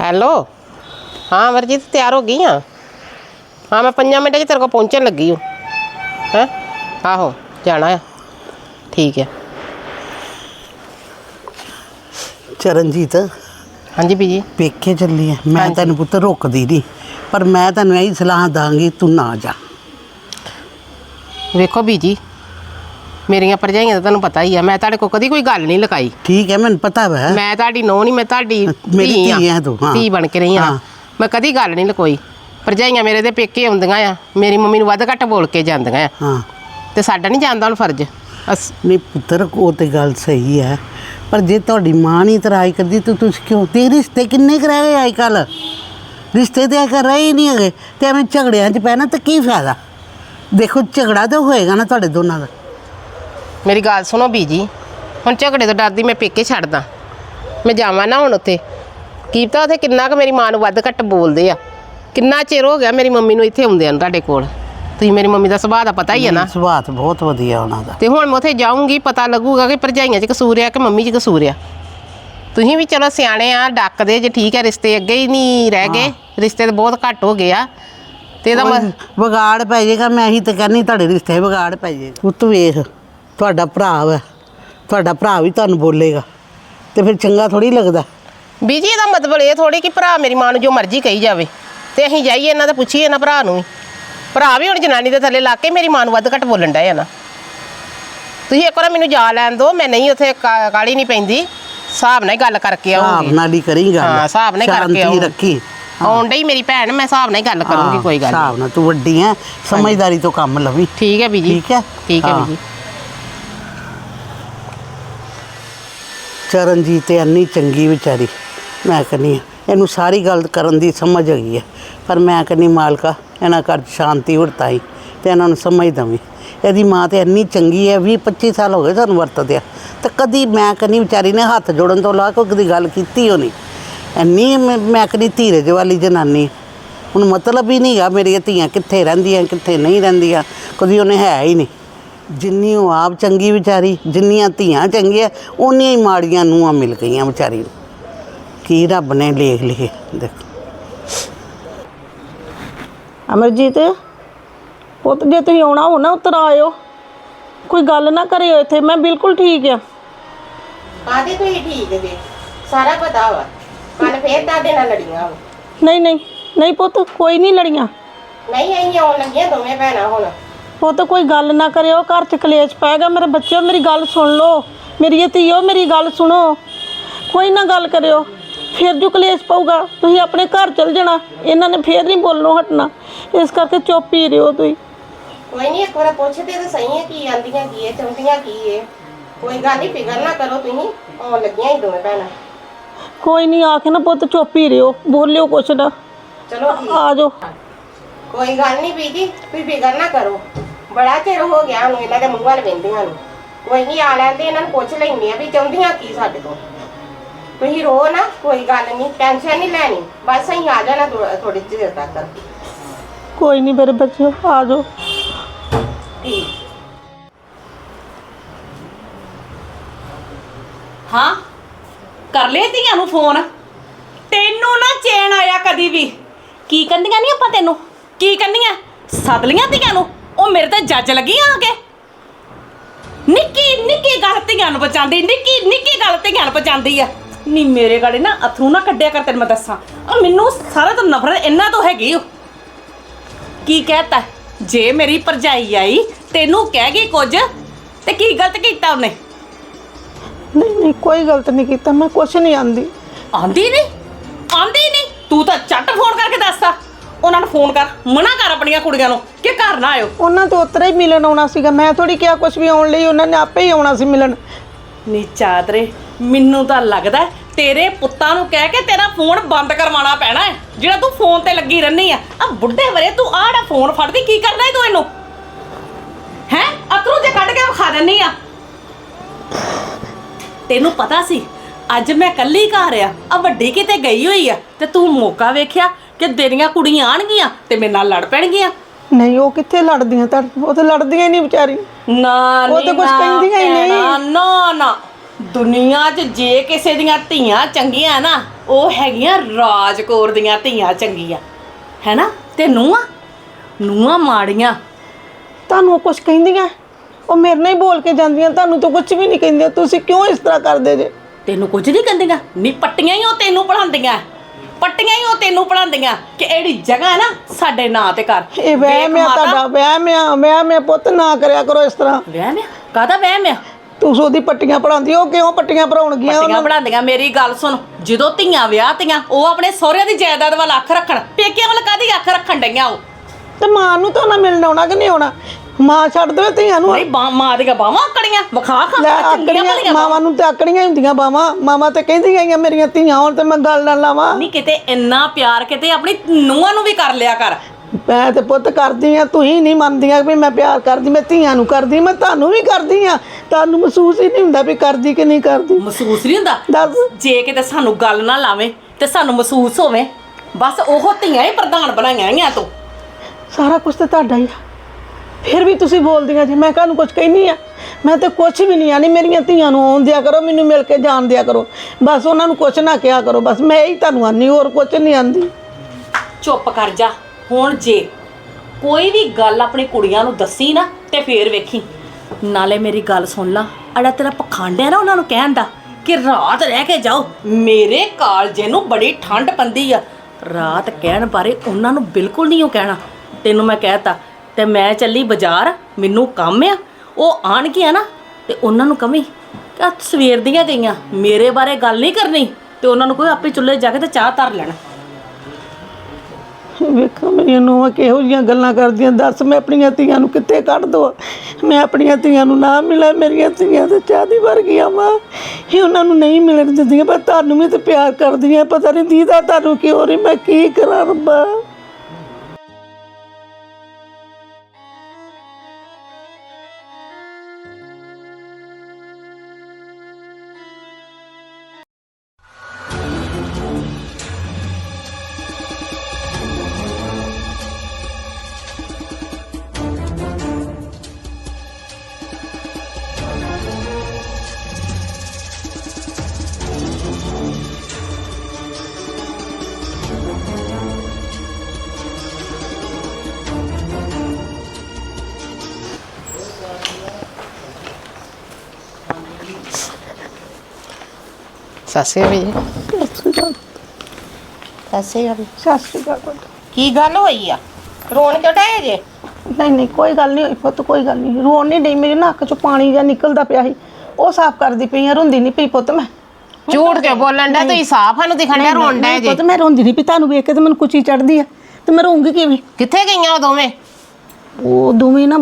Hello? ਹਾਂ ਵਰਜੀਤ ਤਿਆਰ ਹੋ ਗਈ ਆ? ਹਾਂ ਮੈਂ 5 ਮਿੰਟਾਂ 'ਚ ਤੇਰੇ ਕੋਲ ਪਹੁੰਚਣ ਲੱਗੀ ਹੂੰ। ਹੈ? ਆਹੋ ਜਾਣਾ ਆ। ਠੀਕ ਹੈ ਚਰਨਜੀਤ ਹਾਂਜੀ ਬੀਜੀ। ਪੇਕੇ ਚੱਲੀ ਐ ਮੈਂ ਹਾਂਜੀ। ਤੈਨੂੰ ਪੁੱਤ ਰੋਕਦੀ ਨਹੀਂ ਪਰ ਮੈਂ ਤੈਨੂੰ ਇਹੀ ਸਲਾਹ ਦਾਂਗੀ ਤੂੰ ਨਾ ਜਾ। ਵੇਖੋ ਬੀਜੀ ਮੇਰੀਆਂ ਭਰਜਾਈਆਂ ਦਾ ਤੁਹਾਨੂੰ ਪਤਾ ਹੀ ਆ ਮੈਂ ਤੁਹਾਡੇ ਕੋਲ ਕਦੀ ਕੋਈ ਗੱਲ ਨਹੀਂ ਲੁਕਾਈ ਠੀਕ ਹੈ ਮੈਨੂੰ ਪਤਾ ਵਾ। ਮੈਂ ਤੁਹਾਡੀ ਨੋ ਨਹੀਂ ਮੈਂ ਤੁਹਾਡੀ ਮੇਰੀ ਧੀ ਧੀ ਹੈ ਤੂੰ, ਹਾਂ। ਧੀ ਬਣ ਕੇ ਰਹੀ ਆ। ਹਾਂ। ਮੈਂ ਕਦੀ ਗੱਲ ਨਹੀਂ ਲਕੋਈ ਭਰਜਾਈਆਂ ਮੇਰੇ ਦੇ ਪੇਕੇ ਆਉਂਦੀਆਂ ਆ ਮੇਰੀ ਮੰਮੀ ਨੂੰ ਵੱਧ ਘੱਟ ਬੋਲ ਕੇ ਜਾਂਦੀਆਂ ਆ। ਹਾਂ। ਤੇ ਸਾਡਾ ਨਹੀਂ ਜਾਂਦਾ ਹੁਣ ਫਰਜ਼। ਅਸ ਨਹੀਂ ਪੁੱਤਰ ਉਹ ਤੇ ਗੱਲ ਸਹੀ ਹੈ ਪਰ ਜੇ ਤੁਹਾਡੀ ਮਾਂ ਨਹੀਂ ਇਤਰਾਜ਼ ਕਰਦੀ ਤਾਂ ਤੁਸੀਂ ਕਿਉਂ? ਤੇ ਰਿਸ਼ਤੇ ਕਿੰਨੇ ਕਰਾਏ ਅੱਜ ਕੱਲ ਰਿਸ਼ਤੇ ਤੇ ਕਰ ਰਹੇ ਹੀ ਨਹੀਂ ਹੈਗੇ ਤੇ ਐਵੇਂ ਝਗੜਿਆਂ 'ਚ ਪੈਣਾ ਤਾਂ ਕੀ ਫਾਇਦਾ? ਦੇਖੋ ਝਗੜਾ ਤਾਂ ਹੋਏਗਾ ਨਾ ਤੁਹਾਡੇ ਦੋਨਾਂ ਦਾ। ਮੇਰੀ ਗੱਲ ਸੁਣੋ ਬੀਜੀ। ਹੁਣ ਝਗੜੇ ਤੋਂ ਡਰਦੀ ਮੈਂ ਪੇਕੇ ਛੱਡਦਾ। ਮੈਂ ਜਾਵਾਂ ਨਾ ਹੁਣ ਉੱਥੇ। ਕੀ ਪਤਾ ਉੱਥੇ ਕਿੰਨਾ ਕੁ ਮੇਰੀ ਮਾਂ ਨੂੰ ਵੱਧ ਘੱਟ ਬੋਲਦੇ ਆ। ਕਿੰਨਾ ਚਿਰ ਹੋ ਗਿਆ ਮੇਰੀ ਮੰਮੀ ਨੂੰ ਇੱਥੇ ਆਉਂਦਿਆਂ ਨੂੰ ਤੁਹਾਡੇ ਕੋਲ? ਤੁਸੀਂ ਮੇਰੀ ਮੰਮੀ ਦਾ ਸੁਭਾਅ ਦਾ ਪਤਾ ਹੀ ਹੈ ਨਾ। ਸੁਭਾਅ ਤਾਂ ਬਹੁਤ ਵਧੀਆ ਉਹਨਾਂ ਦਾ। ਤੇ ਹੁਣ ਮੈਂ ਉੱਥੇ ਜਾਊਂਗੀ ਪਤਾ ਲੱਗੂਗਾ ਕਿ ਭਰਜਾਈਆਂ 'ਚ ਕਸੂਰ ਆ ਕਿ ਮੰਮੀ 'ਚ ਕਸੂਰ ਆ। ਤੁਸੀਂ ਵੀ ਚਲੋ ਸਿਆਣੇ ਆ ਡੱਕਦੇ ਜੇ ਠੀਕ ਹੈ ਰਿਸ਼ਤੇ ਅੱਗੇ ਹੀ ਨਹੀਂ ਰਹਿ ਗਏ। ਰਿਸ਼ਤੇ ਤਾਂ ਬਹੁਤ ਘੱਟ ਹੋ ਗਏ ਆ। ਤੇ ਇਹਦਾ ਮ- ਵਿਗਾੜ ਪੈ ਜਾਏਗਾ ਮੈਂ ਇਹੀ ਤਾਂ ਕਹਿੰਨੀ ਤੁਹਾਡੇ ਰਿਸ਼ਤੇ ਵਿਗਾੜ ਪੈ ਜਾਏਗਾ। ਪੁੱਤ ਵੇਖ। ਤੁਹਾਡਾ ਭਰਾ ਵਾ। ਤੁਹਾਡਾ ਭਰਾ ਵੀ ਤੁਹਾਨੂੰ ਬੋਲੇਗਾ। ਤੇ ਫਿਰ ਚੰਗਾ ਥੋੜੀ ਲੱਗਦਾ। ਬੀਜੀ ਇਹਦਾ ਮਤਲਬ ਇਹ ਥੋੜੀ ਕਿ ਭਰਾ ਮੇਰੀ ਮਾਂ ਨੂੰ ਜੋ ਮਰਜ਼ੀ ਕਹੀ ਜਾਵੇ। ਤੇ ਅਸੀਂ ਜਾਈਏ ਇਹਨਾਂ ਦਾ ਪੁੱਛੀਏ ਇਹਨਾਂ ਭਰਾ ਨੂੰ ਵੀ। ਭਰਾ ਵੀ ਹੁਣ ਜਨਾਨੀ ਦੇ ਥੱਲੇ ਲਾ ਕੇ ਮੇਰੀ ਮਾਂ ਨੂੰ ਵੱਧ ਘੱਟ ਬੋਲਣ ਡਏ ਆ ਨਾ। ਤੁਸੀਂ ਇੱਕ ਵਾਰ ਮੈਨੂੰ ਜਾ ਲੈਣ ਦਿਓ ਮੈਂ ਨਹੀਂ ਉੱਥੇ ਕਾ- ਕਾਹਲੀ ਨਹੀਂ ਪੈਂਦੀ। ਹਿਸਾਬ ਨਾਲ ਹੀ ਗੱਲ ਕਰਕੇ ਹਿਸਾਬ ਆਉਂਗੀ ਨਾਲ ਹੀ ਕਰੀ ਗੱਲ। ਹਾਂ ਹਿਸਾਬ ਨਾਲ ਹੀ ਕਰਕੇ ਸ਼ਾਂਤੀ। ਰੱਖੀ। ਆਉਣ ਡਈ ਮੇਰੀ ਭੈਣ ਮੈਂ ਹਿਸਾਬ ਨਾਲ ਹੀ ਗੱਲ ਕਰੂੰਗੀ ਹਾਂ, ਕੋਈ ਗੱਲ ਨਹੀਂ ਹਿਸਾਬ ਨਾਲ ਤੂੰ ਵੱਡੀ ਹੈ ਸਮਝਦਾਰੀ ਤੋਂ ਕੰਮ ਲਵੀ। ਠੀਕ ਹੈ ਬੀਜੀ। ਠੀਕ ਹੈ? ਠੀਕ ਹੈ ਹਾਂ। ਬੀਜੀ। ਚਰਨਜੀਤ ਇੰਨੀ ਚੰਗੀ ਵਿਚਾਰੀ, ਮੈਂ ਕਹਿੰਦੀ ਹਾਂ, ਇਹਨੂੰ ਸਾਰੀ ਗੱਲ ਕਰਨ ਦੀ ਸਮਝ ਹੈਗੀ ਹੈ ਪਰ ਮੈਂ ਕਹਿੰਦੀ ਮਾਲਕਾ, ਇਹਨਾਂ ਘਰ 'ਚ ਸ਼ਾਂਤੀ ਵਰਤਾਈ ਤੇ ਇਹਨਾਂ ਨੂੰ ਸਮਝ ਦਵੀਂ। ਇਹਦੀ ਮਾਂ ਤੇ ਇੰਨੀ ਚੰਗੀ ਹੈ 20 25 ਸਾਲ ਹੋ ਗਏ ਸਾਨੂੰ ਵਰਤਦਿਆਂ ਤੇ ਕਦੀ ਮੈਂ ਕਹਿੰਦੀ ਵਿਚਾਰੀ ਨੇ ਹੱਥ ਜੋੜਨ ਤੋਂ ਲਾ ਕੇ ਕਦੀ ਗੱਲ ਕੀਤੀ ਹੋ ਨਹੀਂ। ਇੰਨੀ ਮੈਂ ਮੈਂ ਕਹਿੰਦੀ ਧੀਰਜ ਵਾਲੀ ਜਨਾਨੀ। ਹੁਣ ਮਤਲਬ ਹੀ ਨਹੀਂ ਨਹੀਂਗਾ ਮੇਰੀਆਂ ਧੀਆਂ ਕਿੱਥੇ ਰਹਿੰਦੀਆਂ, ਕਿੱਥੇ ਨਹੀਂ ਰਹਿੰਦੀਆਂ, ਕਦੀ ਉਹਨੇ ਹੈ ਹੀ ਨਹੀਂ। ਜਿੰਨੀ ਉਹ ਆਪ ਚੰਗੀ ਵਿਚਾਰੀ ਜਿੰਨੀਆਂ ਧੀਆਂ ਚੰਗੀਆਂ ਉਨੀਆਂ ਹੀ ਮਾੜੀਆਂ ਨੂੰਹਾਂ ਮਿਲ ਗਈਆਂ ਵਿਚਾਰੀ ਨੂੰ। ਕੀ ਰੱਬ ਨੇ ਲੇਖ ਲਿਖੇ? ਦੇਖ। ਅਮਰਜੀਤ ਪੁੱਤ ਜੇ ਤੁਸੀਂ ਆਉਣਾ ਹੋ ਨਾ ਉੱਤਰ ਆਇਓ। ਕੋਈ ਗੱਲ ਨਾ ਕਰਿਓ ਇੱਥੇ ਮੈਂ ਬਿਲਕੁਲ ਠੀਕ ਆ। ਕਾਹਦੇ ਤੁਸੀਂ ਠੀਕ ਜੇ? ਸਾਰਾ ਪਤਾ ਵਾ। ਕੱਲ ਫੇਰ ਦਾਦੇ ਨਾਲ ਲੜੀਆਂ ਵਾ। ਨਹੀਂ ਨਹੀਂ ਨਹੀਂ ਪੁੱਤ ਕੋਈ ਨਹੀਂ ਲੜੀਆਂ। ਨਹੀਂ ਅਸੀਂ ਆਉਣ ਲੱਗੀਆਂ ਦੋਵੇਂ ਭੈਣਾਂ ਹੁਣ। ਪੁੱਤ ਕੋਈ ਗੱਲ ਨਾ ਕਰਿਓ ਘਰ 'ਚ ਕਲੇਸ਼ ਪੈਗਾ ਮੇਰੇ ਬੱਚਿਓ ਮੇਰੀ ਗੱਲ ਸੁਣ ਲਓ। ਮੇਰੀ ਇਹ ਧੀਓ ਮੇਰੀ ਗੱਲ ਸੁਣੋ। ਕੋਈ ਨਾ ਗੱਲ ਕਰਿਓ। ਫਿਰ ਜੋ ਕਲੇਸ਼ ਪਊਗਾ। ਤੁਸੀਂ ਆਪਣੇ ਘਰ ਚਲ ਜਾਣਾ। ਇਹਨਾਂ ਨੇ ਫੇਰ ਨਹੀਂ ਬੋਲਣੋਂ ਹਟਣਾ। ਇਸ ਕਰਕੇ ਚੁੱਪ ਹੀ ਰਹੋ ਤੁਸੀਂ। ਕੋਈ ਨਹੀਂ ਇੱਕ ਵਾਰ ਪੁੱਛਦੇ ਤਾਂ ਸਹੀ ਹੈ ਕੀ ਆਂਦੀਆਂ ਕੀ ਹੈ ਚਾਹੁੰਦੀਆਂ ਕੀ ਹੈ। ਕੋਈ ਗੱਲ ਨਹੀਂ ਫਿਕਰ ਨਾ ਕਰੋ ਤੁਸੀਂ। ਆਉਣ ਲੱਗੀਆਂ ਹੀ ਦੋਵੇਂ ਭੈਣਾਂ। ਕੋਈ ਨਹੀਂ ਆ ਕੇ ਨਾ ਪੁੱਤ ਚੁੱਪ ਹੀ ਰਹੋ ਬੋਲਿਓ ਕੁਛ ਨਾ। ਚਲੋ ਠੀਕ। ਆ ਜਾਓ। ਕੋਈ ਗੱਲ ਨਹੀਂ ਬੀਜੀ ਤੁਸੀਂ ਫਿਕਰ ਨਾ ਕਰੋ। ਬੜਾ ਚਿਰ ਹੋ ਗਿਆ ਨੂੰ ਇਹਨਾਂ ਦੇ ਮੂੰਹ ਵੱਲ ਵੇਂਦੀਆਂ ਨੂੰ। ਕੋਈ ਨਹੀਂ ਆ ਲੈਂਦੇ ਇਹਨਾਂ ਨੂੰ ਪੁੱਛ ਲੈਂਦੇ ਆ ਵੀ ਚਾਹੁੰਦੀਆਂ ਕੀ ਸਾਡੇ ਤੋਂ। ਤੁਸੀਂ ਰੋ ਨਾ ਕੋਈ ਗੱਲ ਨਹੀਂ ਟੈਨਸ਼ਨ ਨਹੀਂ ਲੈਣੀ। ਬਸ ਅਸੀਂ ਆ ਜਾਣਾ ਥੋੜੀ ਚਿਰ ਤੱਕ। ਕੋਈ ਨਹੀਂ ਮੇਰੇ ਬੱਚਿਓ ਆ ਜਾਓ। ਠੀਕ। ਹਾਂ ਕਰ ਲਿਆ ਧੀਆਂ ਨੂੰ ਫੋਨ? ਤੈਨੂੰ ਨਾ ਚੈਨ ਆਇਆ ਕਦੀ ਵੀ। ਕੀ ਕੰਦੀਆਂ ਨਹੀਂ ਆਪਾਂ ਤੈਨੂੰ? ਕੀ ਕੰਦੀਆਂ ਸੱਦ ਲੀਆਂ ਧੀਆਂ ਨੂੰ? ਉਹ ਮੇਰੇ ਤੇ ਜੱਜ ਲੱਗੀਆਂ ਆ ਕੇ? ਨਿੱਕੀ ਨਿੱਕੀ ਗੱਲ ਧੀਆਂ ਨੂੰ ਬਚਾਉਂਦੀ ਨਿੱਕੀ ਨਿੱਕੀ ਗੱਲ ਧੀਆਂ ਨੂੰ ਬਚਾਉਂਦੀ ਆ। ਨਹੀਂ ਮੇਰੇ ਗਾੜੇ ਨਾ ਅਥਰੂ ਨਾ ਕੱਢਿਆ ਕਰ ਤੈਨੂੰ ਮੈਂ ਦੱਸਾਂ। ਉਹ ਮੈਨੂੰ ਸਾਰੇ ਤੋਂ ਨਫ਼ਰਤ ਇਹਨਾਂ ਤੋਂ ਹੈਗੀ ਓ। ਕੀ ਕਹਿਤਾ? ਜੇ ਮੇਰੀ ਭਰਜਾਈ ਆਈ ਤੈਨੂੰ ਕਹਿ ਗਈ ਕੁਝ ਤੇ ਕੀ ਗਲਤ ਕੀਤਾ ਉਹਨੇ? ਨਹੀਂ ਨਹੀਂ ਕੋਈ ਗਲਤ ਨਹੀਂ ਕੀਤਾ ਮੈਂ ਕੁਛ ਨਹੀਂ ਆਂਦੀ। ਆਂਦੀ ਨਹੀਂ ਆਂਦੀ ਨਹੀਂ ਤੂੰ ਤਾਂ ਚੱਟ ਫੋਨ ਕਰਕੇ ਦੱਸਦਾ ਉਹਨਾਂ ਨੂੰ ਫੋਨ ਕਰ ਮਨਾ ਕਰ ਆਪਣੀਆਂ ਕੁੜੀਆਂ ਨੂੰ ਕਿ ਘਰ ਨਾ ਆਇਓ। ਉਹਨਾਂ ਤੋਂ ਉਤਰਾ ਹੀ ਮਿਲਣ ਆਉਣਾ ਸੀਗਾ। ਮੈਂ ਥੋੜੀ ਕਿਹਾ ਕੁਛ ਵੀ ਆਉਣ ਲਈ ਉਹਨਾਂ ਨੇ ਆਪੇ ਹੀ ਆਉਣਾ ਸੀ ਮਿਲਣ। ਨੀ ਚਾਦਰੇ ਮੈਨੂੰ ਤਾਂ ਲੱਗਦਾ ਤੇਰੇ ਪੁੱਤਾਂ ਨੂੰ ਕਹਿ ਕੇ ਤੇਰਾ ਫੋਨ ਬੰਦ ਕਰਵਾਉਣਾ ਪੈਣਾ ਹੈ। ਜਿਹੜਾ ਤੂੰ ਫੋਨ ਤੇ ਲੱਗੀ ਰਹਿਨੀ ਆ। ਆ ਬੁੱਢੇ ਵਰੇ ਤੂੰ ਆੜਾ ਫੋਨ ਫੜਦੀ ਕੀ ਕਰਨਾ ਹੈ ਤੂੰ ਇਹਨੂੰ? ਹੈ? ਅਤਰੂ ਜੇ ਕੱਢ ਕੇ ਵਿਖਾ ਦਿੰਨੀ ਆ। ਤੈਨੂੰ ਪਤਾ ਸੀ ਅੱਜ ਮੈਂ ਕੱਲੀ ਘਰ ਆ। ਆ ਵੱਡੀ ਕਿਤੇ ਗਈ ਹੋਈ ਆ ਤੇ ਤੂੰ ਮੌਕਾ ਵੇਖਿਆ ਕਿ ਤੇਰੀਆਂ ਕੁੜੀਆਂ ਆਣਗੀਆਂ ਤੇ ਮੇਰੇ ਨਾਲ ਲੜ ਪੈਣਗੀਆਂ। ਨਹੀਂ ਉਹ ਕਿੱਥੇ ਲੜਦੀਆਂ ਤਾਂ? ਉਹ ਤਾਂ ਲੜਦੀਆਂ ਹੀ ਨਹੀਂ ਵਿਚਾਰੀ। ਨਾ ਉਹ ਤਾਂ ਨਾ ਕਹਿੰਦੀਆਂ ਹੀ ਨਹੀਂ। ਨਾ ਨਾ। ਦੁਨੀਆ 'ਚ ਜੇ ਕਿਸੇ ਦੀਆਂ ਧੀਆਂ ਚੰਗੀਆਂ ਨਾ ਉਹ ਹੈਗੀਆਂ ਰਾਜਕੌਰ ਦੀਆਂ ਧੀਆਂ ਚੰਗੀਆਂ। ਹੈਨਾ? ਤੇ ਨੂੰਹਾਂ? ਨੂੰਹਾਂ ਮਾੜੀਆਂ। ਤੁਹਾਨੂੰ ਉਹ ਕੁਝ ਕਹਿੰਦੀਆਂ? ਉਹ ਮੇਰੇ ਨਾਲ ਹੀ ਬੋਲ ਕੇ ਜਾਂਦੀਆਂ ਤੁਹਾਨੂੰ ਤਾਂ ਕੁਝ ਵੀ ਨਹੀਂ ਕਹਿੰਦੀਆਂ। ਤੁਸੀਂ ਕਿਉਂ ਇਸ ਤਰ੍ਹਾਂ ਕਰਦੇ ਜੇ? ਤੈਨੂੰ ਕੁਝ ਨਹੀਂ ਕਹਿੰਦੀਆਂ? ਨੀ ਪੱਟੀਆਂ ਹੀ ਉਹ ਤੈਨੂੰ ਪੜਾਉਂਦੀਆਂ ਪੱਟੀਆਂ ਹੀ ਉਹ ਤੈਨੂੰ ਪੜਾਉਂਦੀਆਂ ਕਿ ਇਹੜੀ ਜਗ੍ਹਾ ਨਾ ਸਾਡੇ ਨਾਂ ਤੇ ਕਰ। ਇਹ ਵਹਿਮ ਆ ਤੁਹਾਡਾ ਵਹਿਮ ਆ ਵਹਿਮ ਆ ਪੁੱਤ ਨਾ ਕਰਿਆ ਕਰੋ ਇਸ ਤਰ੍ਹਾਂ। ਵਹਿਮ ਆ? ਕਾਹਦਾ ਵਹਿਮ ਆ? ਤੁਸੀਂ ਉਹਦੀ ਪੱਟੀਆਂ ਪੜਾਉਂਦੀ ਉਹ ਕਿਉਂ ਪੱਟੀਆਂ ਪੜਾਉਣਗੀਆਂ ਪੱਟੀਆਂ ਪੜਾਉਂਦੀਆਂ ਮੇਰੀ ਗੱਲ ਸੁਣ ਜਦੋਂ ਧੀਆਂ ਵਿਆਹਤੀਆਂ ਉਹ ਆਪਣੇ ਸਹੁਰਿਆਂ ਦੀ ਜਾਇਦਾਦ ਵੱਲ ਅੱਖ ਰੱਖਣ ਪੇਕਿਆਂ ਵੱਲ ਕਾਦੀ ਅੱਖ ਰੱਖਣ ਡਈਆਂ ਉਹ? ਤੇ ਮਾਂ ਨੂੰ ਤਾਂ ਉਹਨਾਂ ਮਿਲਣ ਆਉਣਾ ਕਿ ਨਹੀਂ ਆਉਣਾ? ਮਾਂ ਛੱਡ ਦੇਵੇ ਧੀਆਂ ਨੂੰ। ਨਹੀਂ ਮਾਂ ਦੀਆਂ ਬਾਹਾਂ ਆਕੜੀਆਂ ਵਿਖਾ ਖਾ ਲੈ ਚੰਗੀਆਂ ਆਕੜੀਆਂ ਭਲੀਆਂ ਮਾਵਾਂ ਨੂੰ ਤੇ ਆਕੜੀਆਂ ਹੀ ਹੁੰਦੀਆਂ ਬਾਵਾਂ ਮਾਵਾਂ ਤੇ ਕਹਿੰਦੀਆਂ ਹੀ ਆ ਮੇਰੀਆਂ ਧੀਆਂ ਹੋਣ ਤੇ ਮੈਂ ਗੱਲ ਨਾ ਲਾਵਾਂ। ਨਹੀਂ ਕਿਤੇ ਇੰਨਾ ਪਿਆਰ ਕਿਤੇ ਆਪਣੀ ਨੂੰਹਾਂ ਨੂੰ ਵੀ ਕਰ ਲਿਆ ਕਰ। ਮੈਂ ਤੇ ਪੁੱਤ ਕਰਦੀ ਆ ਤੁਸੀਂ ਨਹੀਂ ਮੰਨਦੀਆਂ ਵੀ ਮੈਂ ਪਿਆਰ ਕਰਦੀ ਮੈਂ ਧੀਆਂ ਨੂੰ ਕਰਦੀ ਮੈਂ ਤੁਹਾਨੂੰ ਵੀ ਕਰਦੀ ਆ। ਤੁਹਾਨੂੰ ਮਹਿਸੂਸ ਹੀ ਨਹੀਂ ਹੁੰਦਾ ਵੀ ਕਰਦੀ ਕਿ ਨਹੀਂ ਕਰਦੀ। ਮਹਿਸੂਸ ਨਹੀਂ ਹੁੰਦਾ? ਦੱਸ। ਜੇ ਕਿਤੇ ਸਾਨੂੰ ਗੱਲ ਨਾ ਲਾਵੇਂ ਤੇ ਸਾਨੂੰ ਮਹਿਸੂਸ ਹੋਵੇ ਬਸ ਉਹ ਧੀਆਂ ਹੀ ਪ੍ਰਧਾਨ ਬਣਾਈਆਂ ਆਈਆਂ ਤੂੰ। ਸਾਰਾ ਕੁਝ ਤੇ ਤੁਹਾਡਾ ਹੀ ਆ। ਫਿਰ ਵੀ ਤੁਸੀਂ ਬੋਲਦੀਆਂ ਜੀ, ਮੈਂ ਤੁਹਾਨੂੰ ਕੁਝ ਕਹਿਨੀ ਆ? ਮੈਂ ਤਾਂ ਕੁਝ ਵੀ ਨਹੀਂ ਆਣੀ ਮੇਰੀਆਂ ਧੀਆਂ ਨੂੰ ਆਉਣ ਦਿਆ ਕਰੋ, ਮੈਨੂੰ ਮਿਲ ਕੇ ਜਾਣ ਦਿਆ ਕਰੋ। ਬਸ ਉਹਨਾਂ ਨੂੰ ਕੁਝ ਨਾ ਕਿਹਾ ਕਰੋ, ਬਸ ਮੈਂ ਹੀ ਤੁਹਾਨੂੰ ਆਨੀ, ਹੋਰ ਕੁਝ ਨਹੀਂ ਆਂਦੀ। ਚੁੱਪ ਕਰ ਜਾ, ਹੁਣ ਜੇ ਕੋਈ ਵੀ ਗੱਲ ਆਪਣੀ ਕੁੜੀਆਂ ਨੂੰ ਦੱਸੀ ਨਾ, ਤੇ ਫੇਰ ਵੇਖੀ। ਨਾਲੇ ਮੇਰੀ ਗੱਲ ਸੁਣ ਲਾ, ਅੜਾ ਤੇਰਾ ਪਖੰਡ ਹੈ ਨਾ ਉਹਨਾਂ ਨੂੰ ਕਹਿਣ ਦਾ, ਕਿ ਰਾਤ ਰਹਿ ਕੇ ਜਾਓ। ਮੇਰੇ ਕਾਲਜੇ ਨੂੰ ਬੜੀ ਠੰਡ ਪੰਦੀ ਆ। ਰਾਤ ਕਹਿਣ ਬਾਰੇ ਉਹਨਾਂ ਨੂੰ ਬਿਲਕੁਲ ਨਹੀਂ ਉਹ ਕਹਿਣਾ। ਤੈਨੂੰ ਮੈਂ ਕਹਿਤਾ ਤੇ ਮੈਂ ਚੱਲੀ ਬਾਜ਼ਾਰ, ਮੈਨੂੰ ਕੰਮ ਆ, ਉਹ ਆਣਗੀਆਂ ਨਾ, ਤੇ ਉਹਨਾਂ ਨੂੰ ਕਮੀ ਕਿ ਆਹ ਸਵੇਰ ਦੀਆਂ ਗਈਆਂ, ਮੇਰੇ ਬਾਰੇ ਗੱਲ ਨਹੀਂ ਕਰਨੀ। ਤੇ ਉਹਨਾਂ ਨੂੰ ਕੋਈ ਆਪੇ ਚੁੱਲ੍ਹੇ ਜਾ ਕੇ ਤੇ ਚਾਹ ਧਰ ਲੈਣਾ। ਵੇਖੋ, ਮੇਰੀਆਂ ਨੂੰਹਾਂ ਕਿਹੋ ਜੀਆਂ ਗੱਲਾਂ ਕਰਦੀਆਂ, ਦੱਸ ਮੈਂ ਆਪਣੀਆਂ ਧੀਆਂ ਨੂੰ ਕਿੱਥੇ ਕੱਢ ਦੋ ਮੈਂ ਆਪਣੀਆਂ ਧੀਆਂ ਨੂੰ ਨਾ ਮਿਲਾਂ, ਮੇਰੀਆਂ ਧੀਆਂ ਤੇ ਚਾਹਦੀ ਵਰਗੀਆਂ ਵਾ। ਇਹ ਉਹਨਾਂ ਨੂੰ ਨਹੀਂ ਮਿਲਣ ਦਿੰਦੀਆਂ, ਪਰ ਤੁਹਾਨੂੰ ਵੀ ਤੇ ਪਿਆਰ ਕਰਦੀਆਂ, ਪਤਾ ਨਹੀਂ ਦੀਦਾ ਤੁਹਾਨੂੰ ਕਿਉਂ ਨਹੀਂ, ਮੈਂ ਕੀ ਕਰਾਂ ਰੱਬਾ? ਸੱਸੇ ਵੀ ਸੱਸੇ ਵੀ ਸਤਿ ਸ਼੍ਰੀ ਅਕਾਲ ਪੁੱਤ। ਕੀ ਗੱਲ ਹੋਈ ਆ? ਰੋਣ ਕਿਉਂ ਡਏ ਜੇ? ਨਹੀਂ ਨਹੀਂ ਕੋਈ ਗੱਲ ਨਹੀਂ ਹੋਈ ਪੁੱਤ ਕੋਈ ਗੱਲ ਨਹੀਂ। ਰੋਣ ਨਹੀਂ ਡਈ ਮੇਰੇ ਨੱਕ ਚੋਂ ਪਾਣੀ ਜਿਹਾ ਨਿਕਲਦਾ ਪਿਆ ਸੀ। ਉਹ ਸਾਫ਼ ਕਰਦੀ ਪਈ ਆ ਰੋਂਦੀ ਨਹੀਂ ਪਈ ਪੁੱਤ ਮੈਂ। ਝੂਠ ਕਿਉਂ ਬੋਲਣ ਦਾ ਤੁਸੀਂ ਸਾਫ਼ ਸਾਨੂੰ ਦਿਖਣ ਡਿਆ ਰੋਣ ਡਏ ਜੇ ਪੁੱਤ ਮੈਂ ਰੋਂਦੀ ਨਹੀਂ ਪਈ ਤੁਹਾਨੂੰ ਵੇਖ ਕੇ ਤੇ ਮੈਨੂੰ ਕੁਚੀ ਚੜਦੀ ਆ। ਤੇ ਮੈਂ ਰੋਂਗੀ ਕਿਵੇਂ? ਕਿੱਥੇ ਗਈਆਂ ਉਹ ਦੋਵੇਂ? ਉਹ ਦੋਵੇਂ ਨਾ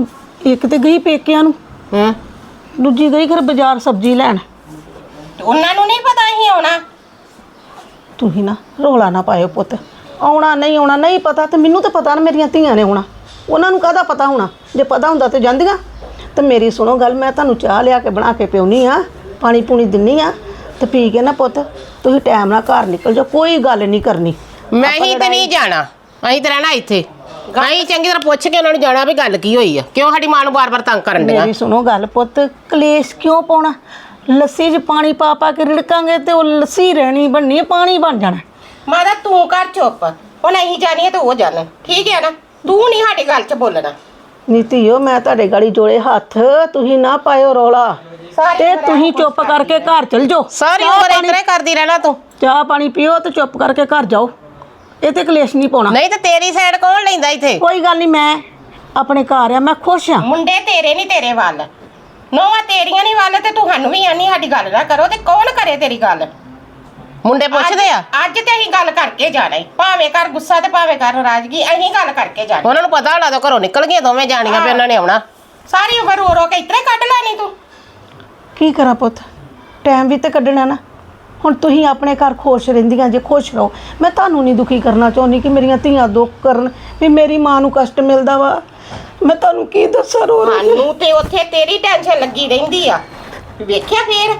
ਇੱਕ ਤੇ ਗਈ ਪੇਕਿਆਂ ਨੂੰ ਹੂੰ। ਦੂਜੀ ਗਈ ਘਰ ਬਾਜ਼ਾਰ ਸਬਜ਼ੀ ਲੈਣ। ਤੇ ਉਹਨਾਂ ਨੂੰ ਨਹੀਂ ਪਤਾ ਹੀ ਆਉਣਾ। ਤੁਸੀਂ ਨਾ ਰੋਲਾ ਨਾ ਪਾਇਓ ਪੁੱਤ। ਆਉਣਾ ਨਹੀਂ ਆਉਣਾ ਨਹੀਂ ਪਤਾ ਤੇ ਮੈਨੂੰ ਤਾਂ ਪਤਾ ਨਾ ਮੇਰੀਆਂ ਧੀਆਂ ਨੇ ਆਉਣਾ ਉਹਨਾਂ ਨੂੰ ਕਾਹਦਾ ਪਤਾ ਹੋਣਾ? ਜੇ ਪਤਾ ਹੁੰਦਾ ਤੇ ਜਾਂਦੀਆਂ। ਤੇ ਮੇਰੀ ਸੁਣੋ ਗੱਲ ਮੈਂ ਤੁਹਾਨੂੰ ਚਾਹ ਲਿਆ ਕੇ ਬਣਾ ਕੇ ਪਿਉਣੀ ਆ ਪਾਣੀ ਪੂਣੀ ਦਿੰਨੀ ਆ। ਤੇ ਪੀ ਕੇ ਨਾ ਪੁੱਤ ਤੁਸੀਂ ਟਾਈਮ ਨਾਲ ਘਰ ਨਿਕਲ ਜਾਓ ਕੋਈ ਗੱਲ ਨਹੀਂ ਕਰਨੀ। ਮੈਂ ਹੀ ਤੇ ਨਹੀਂ ਜਾਣਾ। ਅਸੀਂ ਤੇ ਰਹਿਣਾ ਇੱਥੇ। ਅਸੀਂ ਚੰਗੀ ਤਰ੍ਹਾਂ ਪੁੱਛ ਕੇ ਉਹਨਾਂ ਨੂੰ ਜਾਣਾ ਵੀ ਗੱਲ ਕੀ ਹੋਈ ਆ। ਕਿਉਂ ਸਾਡੀ ਮਾਂ ਨੂੰ ਬਾਰ-ਬਾਰ ਤੰਗ ਕਰਨ ਡਿਆ? ਮੇਰੀ ਸੁਣੋ ਗੱਲ ਪੁੱਤ ਕਲੇਸ਼ ਕਿਉਂ ਪਾਉਣਾ? ਲੱਸੀ 'ਚ ਪਾਣੀ ਪਾ ਪਾ ਕੇ ਰਿੜਕਾਂਗੇ ਤੇ ਉਹ ਲੱਸੀ ਰਹਿਣੀ ਬਣਨੀ ਪਾਣੀ ਬਣ ਜਾਣਾ। ਮਾਦਾ ਤੂੰ ਕਰ ਚੁੱਪ। ਹੁਣ ਅਸੀਂ ਜਾਣੀਏ ਤੇ ਉਹ ਜਾਣ। ਠੀਕ ਹੈ ਨਾ? ਤੂੰ ਨਹੀਂ ਸਾਡੀ ਗੱਲ 'ਚ ਬੋਲਣਾ। ਨੀਤੀਓ ਮੈਂ ਤੁਹਾਡੇ ਗਾੜੀ ਜੋੜੇ ਹੱਥ ਤੁਸੀਂ ਨਾ ਪਾਇਓ ਰੌਲਾ। ਸਾਰੀ ਤੇ ਤੁਸੀਂ ਚੁੱਪ ਕਰਕੇ ਘਰ ਚਲ ਜਾਓ। ਸਾਰੀ ਚਾਹ ਉਮਰ ਪਾਣੀ- ਕਰਦੀ ਰਹਿਣਾ ਤੂੰ। ਚਾਹ ਪਾਣੀ ਪੀਓ ਤੇ ਚੁੱਪ ਕਰਕੇ ਘਰ ਜਾਓ। ਇਹ ਤੇ ਕਲੇਸ਼ ਨਹੀਂ ਪਾਉਣਾ। ਨਹੀਂ ਤੇ ਤੇਰੀ ਸਾਈਡ ਕੌਣ ਲੈਂਦਾ ਇੱਥੇ? ਕੋਈ ਗੱਲ ਨਹੀਂ ਮੈਂ ਆਪਣੇ ਘਰ ਆ ਮੈਂ ਖੁਸ਼ ਆ। ਮੁੰਡੇ ਤੇਰੇ ਨਹੀਂ ਤੇਰੇ ਵੱਲ। ਨੋਵਾ ਤੇਰੀਆਂ ਨਹੀਂ ਵੱਲ ਤੇ ਤੁਹਾਨੂੰ ਵੀ ਆਨੀ ਸਾਡੀ ਗੱਲ ਨਾ ਕਰੋ ਤੇ ਕੌਣ ਕਰੇ ਤੇਰੀ ਗੱਲ? ਮੁੰਡੇ ਪੁੱਛਦੇ ਆ? ਅੱਜ ਤੇ ਅਸੀਂ ਗੱਲ ਕਰਕੇ ਜਾਣਾ ਈ। ਭਾਵੇਂ ਕਰ ਗੁੱਸਾ ਤੇ ਭਾਵੇਂ ਕਰ ਨਾਰਾਜ਼ਗੀ ਅਸੀਂ ਗੱਲ ਕਰਕੇ ਜਾਣੀ ਉਹਨਾਂ ਨੂੰ ਪਤਾ ਹੋਣਾ ਤਾਂ ਘਰੋਂ ਨਿਕਲ ਗਈਆਂ ਦੋਵੇਂ ਜਾਣੀਆਂ ਵੀ ਉਹਨਾਂ ਨੇ ਆਉਣਾ। ਸਾਰੀ ਉਮਰ ਰੋ ਰੋ ਕੇ ਇਤਰੇ ਕੱਢ ਲੈਣੀ ਤੂੰ। ਕੀ ਕਰਾਂ ਪੁੱਤ? ਟਾਈਮ ਵੀ ਤੇ ਕੱਢਣਾ ਨਾ। ਹੁਣ ਤੁਸੀਂ ਆਪਣੇ ਘਰ ਖੁਸ਼ ਰਹਿੰਦੀਆਂ ਜੇ ਖੁਸ਼ ਰਹੋ। ਮੈਂ ਤੁਹਾਨੂੰ ਨਹੀਂ ਦੁਖੀ ਕਰਨਾ ਚਾਹੁੰਦੀ ਕਿ ਮੇਰੀਆਂ ਧੀਆਂ ਦੁੱਖ ਕਰਨ ਵੀ ਮੇਰੀ ਮਾਂ ਨੂੰ ਕਸ਼ਟ ਮਿਲਦਾ ਵਾ। ਮੈਂ ਤੁਹਾਨੂੰ ਕੀ ਦੱਸਾਂ ਰੋ ਰੋ ਕੇ। ਸਾਨੂੰ ਤੇ ਉੱਥੇ ਤੇਰੀ ਟੈਨਸ਼ਨ ਲੱਗੀ ਰਹਿੰਦੀ ਆ। ਵੇਖਿਆ ਫੇਰ?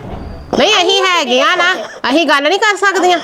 ਨਹੀਂ ਅਸੀਂ ਹੈਗੇ ਆ ਨਾ। ਅਸੀਂ ਗੱਲ ਨਹੀਂ ਕਰ ਸਕਦੀਆਂ।